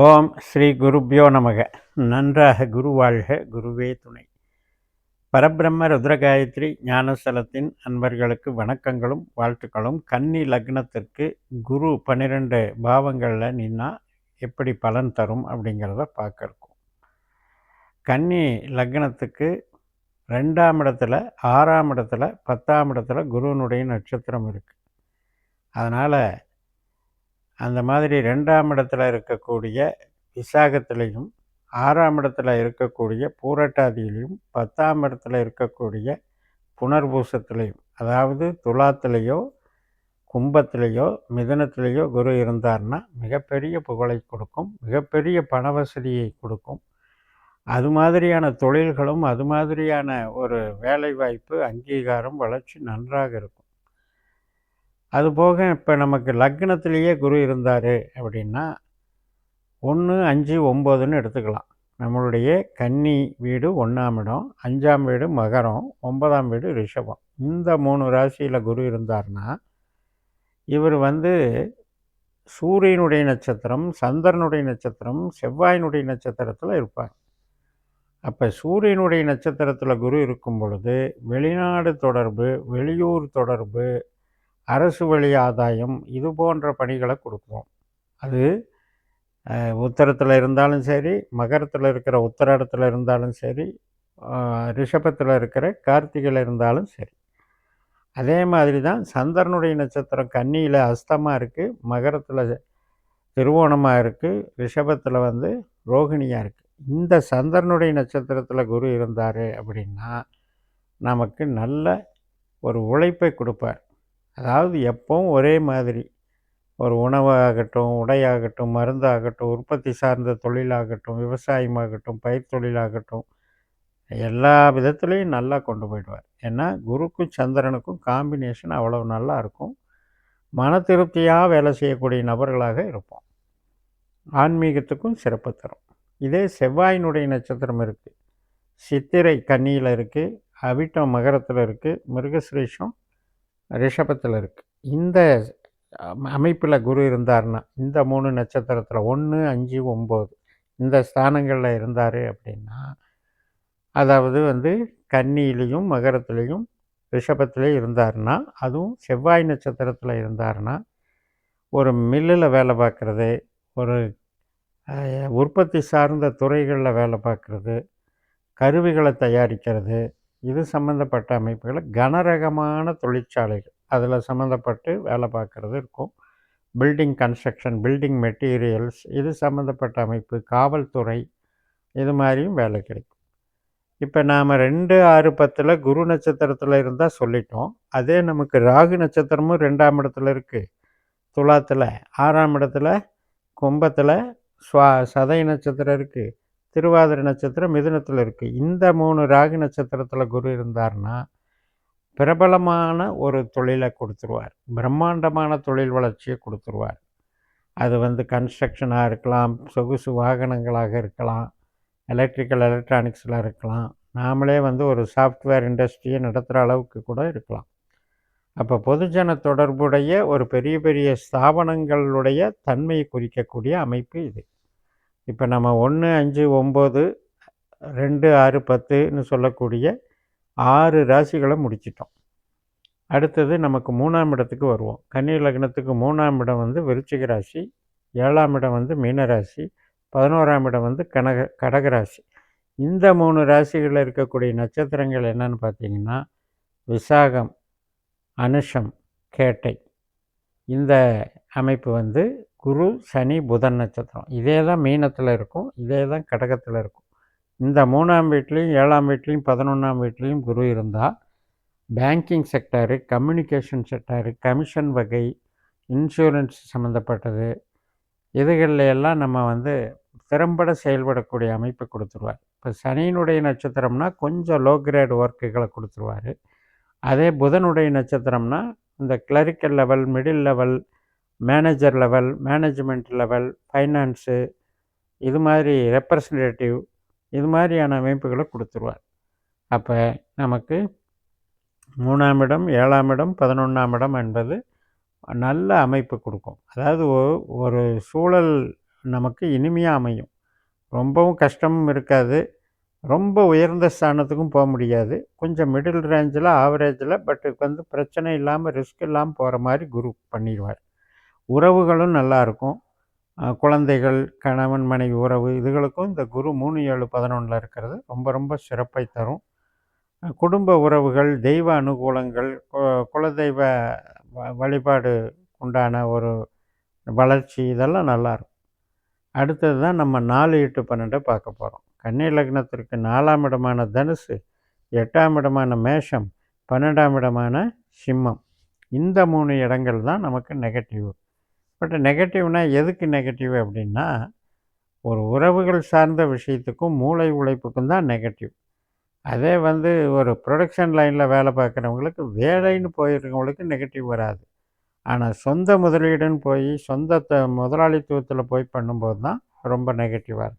ஓம் ஸ்ரீ குருப்யோ நமக. நன்றாக குரு வாழ்க குருவே துணை. பரபிரம்ம ருத்ரகாயத்ரி ஞானஸ்தலத்தின் அன்பர்களுக்கு வணக்கங்களும் வாழ்த்துக்களும். கன்னி லக்னத்திற்கு குரு பன்னிரெண்டு பாவங்களில் நின்னா எப்படி பலன் தரும் அப்படிங்கிறத பார்க்கறக்கும் கன்னி லக்னத்துக்கு ரெண்டாம் இடத்துல ஆறாம் இடத்துல பத்தாம் இடத்துல குருவனுடைய நட்சத்திரம் இருக்குது அதனால் அந்த மாதிரி ரெண்டாம் இடத்துல இருக்கக்கூடிய விசாகத்திலையும் ஆறாம் இடத்துல இருக்கக்கூடிய பூரட்டாதியிலையும் பத்தாம் இடத்துல இருக்கக்கூடிய புனர்பூசத்திலையும் அதாவது துலாத்திலேயோ கும்பத்திலேயோ மிதனத்திலேயோ குரு இருந்தார்னா மிகப்பெரிய புகழை கொடுக்கும் மிகப்பெரிய பண வசதியை கொடுக்கும். அது மாதிரியான தொழில்களும் அது மாதிரியான ஒரு வேலைவாய்ப்பு அங்கீகாரம் வளர்ச்சி நன்றாக இருக்கும். அதுபோக இப்போ நமக்கு லக்னத்திலேயே குரு இருந்தார் அப்படின்னா ஒன்று அஞ்சு ஒம்போதுன்னு எடுத்துக்கலாம். நம்மளுடைய கன்னி வீடு ஒன்றாம் இடம் அஞ்சாம் வீடு மகரம் ஒன்பதாம் வீடு ரிஷபம். இந்த மூணு ராசியில் குரு இருந்தார்னா இவர் வந்து சூரியனுடைய நட்சத்திரம் சந்திரனுடைய நட்சத்திரம் செவ்வாயினுடைய நட்சத்திரத்தில் இருப்பார். அப்போ சூரியனுடைய நட்சத்திரத்தில் குரு இருக்கும் பொழுது வெளிநாடு தொடர்பு வெளியூர் தொடர்பு அரசு வழி ஆதாயம் இது போன்ற பணிகளை கொடுக்குறோம் அது உத்தரத்தில் இருந்தாலும் சரி மகரத்தில் இருக்கிற உத்தராடத்தில் இருந்தாலும் சரி ரிஷபத்தில் இருக்கிற கார்த்திகையில் இருந்தாலும் சரி. அதே மாதிரி தான் சந்திரனுடைய நட்சத்திரம் கன்னியில் அஸ்தமாக இருக்குது மகரத்தில் திருவோணமாக இருக்குது ரிஷபத்தில் வந்து ரோகிணியாக இருக்குது இந்த சந்திரனுடைய நட்சத்திரத்தில் குரு இருந்தார் அப்படின்னா நமக்கு நல்ல ஒரு உழைப்பை கொடுப்பார். அதாவது எப்பவும் ஒரே மாதிரி. ஒரு உணவாகட்டும் உடையாகட்டும் மருந்தாகட்டும் உற்பத்தி சார்ந்த தொழிலாகட்டும் விவசாயமாகட்டும் பயிர் தொழிலாகட்டும் எல்லா விதத்துலேயும் நல்லா கொண்டு போயிடுவார். ஏன்னா குருக்கும் சந்திரனுக்கும் காம்பினேஷன் அவ்வளோ நல்லா இருக்கும். மன திருப்தியாக வேலை செய்யக்கூடிய நபர்களாக இருப்போம். ஆன்மீகத்துக்கும் சிறப்பு தரும். இதே செவ்வாயினுடைய நட்சத்திரம் இருக்குது சித்திரை கன்னியில் இருக்குது அவிட்டம் மகரத்தில் இருக்குது மிருகசிரேஷம் ரிஷபத்தில் இருக்குது இந்த அமைப்பில் குரு இருந்தார்னா இந்த மூணு நட்சத்திரத்தில் ஒன்று அஞ்சு ஒம்பது இந்த ஸ்தானங்களில் இருந்தார் அப்படின்னா அதாவது வந்து கன்னியிலையும் மகரத்துலேயும் ரிஷபத்துலேயும் இருந்தார்னா அதுவும் செவ்வாய் நட்சத்திரத்தில் இருந்தார்னா ஒரு மில்லில் வேலை பார்க்குறது ஒரு உற்பத்தி சார்ந்த துறைகளில் வேலை பார்க்குறது கருவிகளை தயாரிக்கிறது இது சம்மந்தப்பட்ட அமைப்புகளை. கனரகமான தொழிற்சாலைகள். அதில் சம்மந்தப்பட்டு வேலை பார்க்குறது இருக்கும். பில்டிங் கன்ஸ்ட்ரக்ஷன் பில்டிங் மெட்டீரியல்ஸ் இது சம்மந்தப்பட்ட அமைப்பு. காவல்துறை இது மாதிரியும் வேலை கிடைக்கும். இப்போ நாம் ரெண்டு ஆறு பத்தில் குரு நட்சத்திரத்தில் இருந்தால் சொல்லிட்டோம். அதே நமக்கு ராகு நட்சத்திரமும் ரெண்டாம் இடத்துல இருக்குது துலாத்தில் ஆறாம் இடத்துல கும்பத்தில் ஸ்வா சதை நட்சத்திரம் இருக்குது திருவாதிரை நட்சத்திரம் மிதுனத்தில் இருக்குது இந்த மூணு ராகு நட்சத்திரத்தில் குரு இருந்தார்னா பிரபலமான ஒரு தொழிலை கொடுத்துருவார். பிரம்மாண்டமான தொழில் வளர்ச்சியை கொடுத்துருவார். அது வந்து கன்ஸ்ட்ரக்ஷனாக இருக்கலாம் சொகுசு வாகனங்களாக இருக்கலாம் எலக்ட்ரிக்கல் எலக்ட்ரானிக்ஸில் இருக்கலாம். நாமளே வந்து ஒரு சாஃப்ட்வேர் இண்டஸ்ட்ரியை நடத்துகிற அளவுக்கு கூட இருக்கலாம். அப்போ பொதுஜன தொடர்புடைய ஒரு பெரிய பெரிய ஸ்தாபனங்களுடைய தன்மையை குறிக்கக்கூடிய அமைப்பு இது. இப்போ நம்ம ஒன்று அஞ்சு ஒம்பது ரெண்டு ஆறு பத்துன்னு சொல்லக்கூடிய ஆறு ராசிகளை முடிச்சிட்டோம். அடுத்தது நமக்கு மூணாம் இடத்துக்கு வருவோம். கன்னி லக்னத்துக்கு மூணாம் இடம் வந்து விருச்சிக ராசி ஏழாம் இடம் வந்து மீனராசி பதினோராம் இடம் வந்து கனக கடகராசி இந்த மூணு ராசிகளில் இருக்கக்கூடிய நட்சத்திரங்கள் என்னன்னு பார்த்தீங்கன்னா விசாகம் அனுஷம் கேட்டை. இந்த அமைப்பு வந்து குரு சனி புதன் நட்சத்திரம். இதே தான் மீனத்தில் இருக்கும் இதே தான் கடகத்தில் இருக்கும். இந்த மூணாம் வீட்லேயும் ஏழாம் வீட்லேயும் பதினொன்றாம் வீட்லேயும் குரு இருந்தால் banking sector communication sector commission வகை இன்சூரன்ஸ் சம்மந்தப்பட்டது இதுகளில் எல்லாம் நம்ம வந்து திறம்பட செயல்படக்கூடிய அமைப்பு கொடுத்துருவார். இப்போ சனியினுடைய நட்சத்திரம்னா கொஞ்சம் லோ கிரேட் ஒர்க்குகளை கொடுத்துருவார். அதே புதனுடைய நட்சத்திரம்னா இந்த clerical level middle level manager level management level finance இது மாதிரி ரெப்ரசன்டேட்டிவ் இது மாதிரியான அமைப்புகளை கொடுத்துருவார். அப்போ நமக்கு மூணாம் இடம் ஏழாம் இடம் பதினொன்றாம் இடம் என்பது நல்ல அமைப்பு கொடுக்கும். அதாவது ஒரு சூழல் நமக்கு இனிமையாக அமையும். ரொம்பவும் கஷ்டமும் இருக்காது. ரொம்ப உயர்ந்த ஸ்தானத்துக்கும் போக முடியாது. கொஞ்சம் மிடில் ரேஞ்சில் ஆவரேஜில் பட் வந்து பிரச்சனை இல்லாமல் ரிஸ்க் இல்லாமல் போகிற மாதிரி குரூப் பண்ணிடுவார். உறவுகளும் நல்லாயிருக்கும் குழந்தைகள் கணவன் மனைவி உறவு இதுகளுக்கும் இந்த குரு மூணு ஏழு பதினொன்றில் இருக்கிறது. ரொம்ப ரொம்ப சிறப்பை தரும். குடும்ப உறவுகள் தெய்வ அனுகூலங்கள் குலதெய்வ வழிபாடு உண்டான ஒரு வளர்ச்சி இதெல்லாம் நல்லாயிருக்கும் அடுத்தது தான் நம்ம நாலு எட்டு பன்னெண்டை பார்க்க போகிறோம் கன்னி லக்னத்திற்கு நாலாம் இடமான தனுசு எட்டாம் இடமான மேஷம் பன்னெண்டாம் இடமான சிம்மம். இந்த மூணு இடங்கள் தான் நமக்கு நெகட்டிவ் பட் நெகட்டிவ்னால் எதுக்கு நெகட்டிவ் அப்படின்னா ஒரு உறவுகள் சார்ந்த விஷயத்துக்கும் மூளை உழைப்புக்கும் தான் நெகட்டிவ் அதே வந்து ஒரு ப்ரொடக்ஷன் லைனில் வேலை பார்க்குறவங்களுக்கு வேலைன்னு போயிருக்கவங்களுக்கு நெகட்டிவ் வராது. ஆனால் சொந்த முதலீடுன்னு போய் சொந்த முதலாளித்துவத்தில் போய் பண்ணும்போது தான் ரொம்ப நெகட்டிவாக இருக்கும்.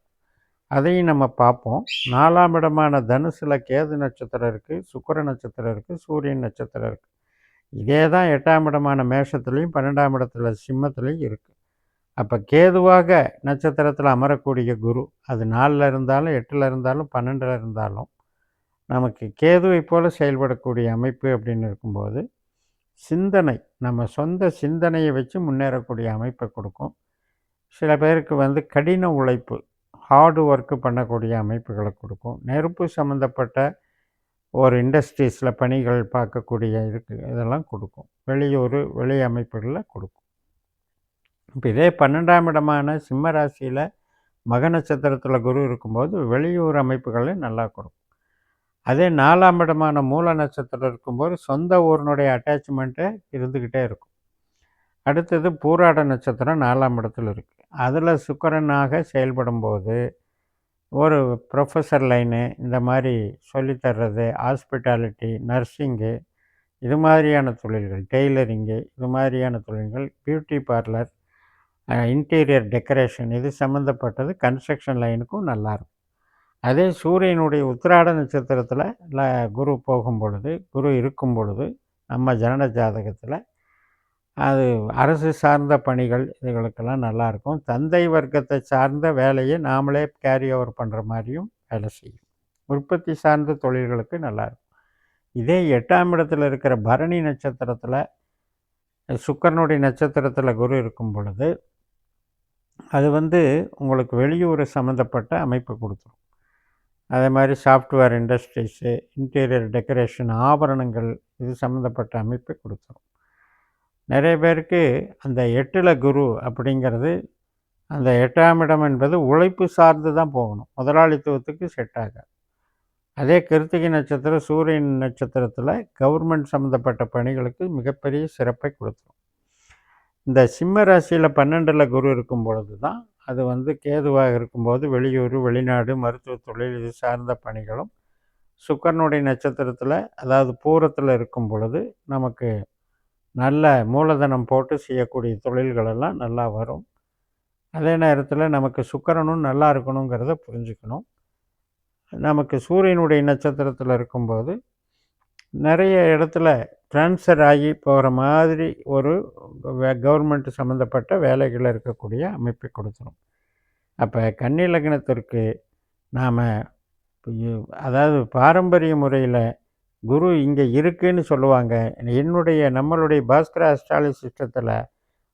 அதையும் நம்ம பார்ப்போம். நாலாம் இடமான தனுசில் கேது நட்சத்திரம் இருக்குது சுக்கர நட்சத்திரம் இருக்குது சூரியன் நட்சத்திரம் இருக்குது இதே தான் எட்டாம் இடமான மேஷத்துலேயும் பன்னெண்டாம் இடத்துல சிம்மத்துலேயும் இருக்குது அப்போ கேதுவாக நட்சத்திரத்தில் அமரக்கூடிய குரு அது நாலில் இருந்தாலும் எட்டில் இருந்தாலும் பன்னெண்டில் இருந்தாலும் நமக்கு கேதுவை போல் செயல்படக்கூடிய அமைப்பு அப்படின்னு இருக்கும்போது சிந்தனை நம்ம சொந்த சிந்தனையை வச்சு முன்னேறக்கூடிய அமைப்பை கொடுக்கும். சில பேருக்கு வந்து கடின உழைப்பு ஹார்டு ஒர்க்கு பண்ணக்கூடிய அமைப்புகளை கொடுக்கும். நெருப்பு சம்மந்தப்பட்ட ஒரு இண்டஸ்ட்ரீஸில் பணிகள் பார்க்கக்கூடிய இருக்கு இதெல்லாம் கொடுக்கும். வெளியூர் வெளி அமைப்புகளில் கொடுக்கும். இப்போ இதே பன்னெண்டாம் இடமான சிம்ம ராசியில் மக நட்சத்திரத்தில் குரு இருக்கும்போது வெளியூர் அமைப்புகளை நல்லா கொடுக்கும். அதே நாலாம் இடமான மூல நட்சத்திரம் இருக்கும்போது சொந்த ஊரினுடைய அட்டாச்மெண்ட்டு இருந்துக்கிட்டே இருக்கும். அடுத்தது பூராட நட்சத்திரம் நாலாம் இடத்துல இருக்குது அதில் சுக்கரனாக செயல்படும் போது ஒரு ப்ரொஃபஸர் லைனு இந்த மாதிரி சொல்லித்தர்றது ஹாஸ்பிட்டாலிட்டி நர்சிங்கு இது மாதிரியான தொழில்கள் டெய்லரிங்கு இது மாதிரியான தொழில்கள் பியூட்டி பார்லர் இன்டீரியர் டெக்கரேஷன் இது சம்மந்தப்பட்டது கன்ஸ்ட்ரக்ஷன் லைனுக்கும் நல்லாயிருக்கும் அதே சூரியனுடைய உத்திராட நட்சத்திரத்தில் குரு போகும் பொழுது குரு இருக்கும் பொழுது நம்ம ஜனன ஜாதகத்தில் அது அரசு சார்ந்த பணிகள் இதுகளுக்கெல்லாம் நல்லாயிருக்கும். தந்தை வர்க்கத்தை சார்ந்த வேலையை நாமளே கேரி ஓவர் பண்ணுற மாதிரியும் வேலை செய்யும். உற்பத்தி சார்ந்த தொழில்களுக்கு நல்லாயிருக்கும். இதே எட்டாம் இடத்துல இருக்கிற பரணி நட்சத்திரத்தில் சுக்கரனுடைய நட்சத்திரத்தில் குரு இருக்கும் பொழுது அது வந்து உங்களுக்கு வெளியூர் சம்மந்தப்பட்ட அமைப்பு கொடுத்துரும். அதே மாதிரி சாஃப்ட்வேர் இண்டஸ்ட்ரீஸு இன்டீரியர் டெக்கரேஷன் ஆபரணங்கள் இது சம்மந்தப்பட்ட அமைப்பை கொடுத்துரும். நிறைய பேருக்கு அந்த எட்டில் குரு அப்படிங்கிறது அந்த எட்டாம் இடம் என்பது உழைப்பு சார்ந்து தான் போகணும். முதலாளித்துவத்துக்கு செட் ஆகாது. அதே கிருத்திகை நட்சத்திரம் சூரியன் நட்சத்திரத்தில் கவர்மெண்ட் சம்மந்தப்பட்ட பணிகளுக்கு மிகப்பெரிய சிறப்பை கொடுத்துரும். இந்த சிம்ம ராசியில் பன்னெண்டில் குரு இருக்கும் பொழுது தான் அது வந்து கேதுவாக இருக்கும்போது வெளியூர் வெளிநாடு மருத்துவ தொழில் இது சார்ந்த பணிகளும் சுக்கரனுடைய நட்சத்திரத்தில் அதாவது பூரத்தில் இருக்கும் பொழுது நமக்கு நல்ல மூலதனம் போட்டு செய்யக்கூடிய தொழில்களெல்லாம் நல்லா வரும். அதே நேரத்தில் நமக்கு சுக்கரனும் நல்லா இருக்கணுங்கிறத புரிஞ்சுக்கணும். நமக்கு சூரியனுடைய நட்சத்திரத்தில் இருக்கும்போது நிறைய இடத்துல ட்ரான்ஸ்ஃபர் ஆகி போகிற மாதிரி ஒரு கவர்மெண்ட் சம்மந்தப்பட்ட வேலைகள் இருக்கக்கூடிய அமைப்பை கொடுத்துரும். அப்போ கன்னி லக்னத்திற்கு நாம் அதாவது பாரம்பரிய முறையில் குரு இங்கே இருக்குன்னு சொல்லுவாங்க. என்னுடைய நம்மளுடைய பாஸ்கர அஸ்ட்ராலி சிஸ்டத்தில்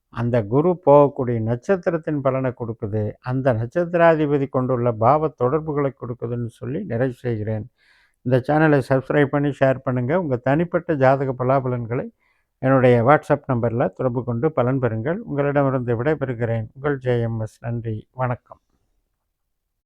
அந்த குரு போகக்கூடிய நட்சத்திரத்தின் பலனை கொடுக்குது. அந்த நட்சத்திராதிபதி கொண்டுள்ள பாவ தொடர்புகளை கொடுக்குதுன்னு சொல்லி நிறைவு செய்கிறேன். இந்த சேனலை சப்ஸ்கிரைப் பண்ணி ஷேர் பண்ணுங்கள் உங்கள் தனிப்பட்ட ஜாதக பலாபலன்களை என்னுடைய வாட்ஸ்அப் நம்பரில் தொடர்பு கொண்டு பலன் பெறுங்கள். உங்களிடமிருந்து விடைபெறுகிறேன். உங்கள் ஜேஎம்எஸ் நன்றி. வணக்கம்.